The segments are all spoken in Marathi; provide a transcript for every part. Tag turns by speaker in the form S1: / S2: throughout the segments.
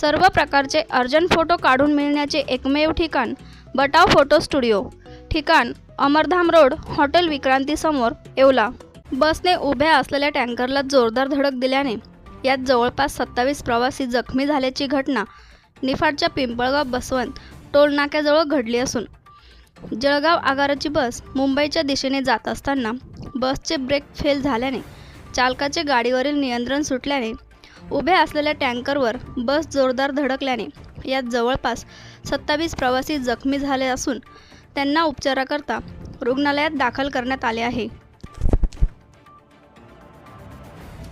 S1: सर्व प्रकारचे अर्जंट फोटो काढून मिळण्याचे एकमेव ठिकाण बटाव फोटो स्टुडिओ. ठिकाण अमरधाम रोड हॉटेल विक्रांतीसमोर येवला. बसने उभ्या असलेल्या टँकरला जोरदार धडक दिल्याने यात जवळपास सत्तावीस प्रवासी जखमी झाल्याची घटना निफाडच्या पिंपळगाव बसवंत टोलनाक्याजवळ घडली असून जळगाव आगाराची बस मुंबईच्या दिशेने जात असताना बसचे ब्रेक फेल झाल्याने चालकाचे गाडीवरील नियंत्रण सुटल्याने उभ्या असलेल्या टँकरवर बस जोरदार धडकल्याने यात जवळपास सत्तावीस प्रवासी जखमी झाले असून त्यांना उपचाराकरता रुग्णालयात दाखल करण्यात आले आहे.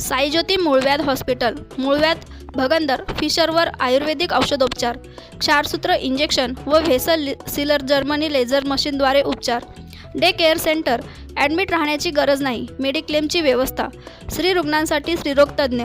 S1: साईज्योती मूळव्याध हॉस्पिटल मूळव्याध भगंदर फिशरवर आयुर्वेदिक औषधोपचार क्षारसूत्र इंजेक्शन व व्हेसल सिलर जर्मनी लेझर मशीनद्वारे उपचार. डे केअर सेंटर ॲडमिट राहण्याची गरज नाही मेडिक्लेमची व्यवस्था स्त्री रुग्णांसाठी स्त्रीरोगतज्ज्ञ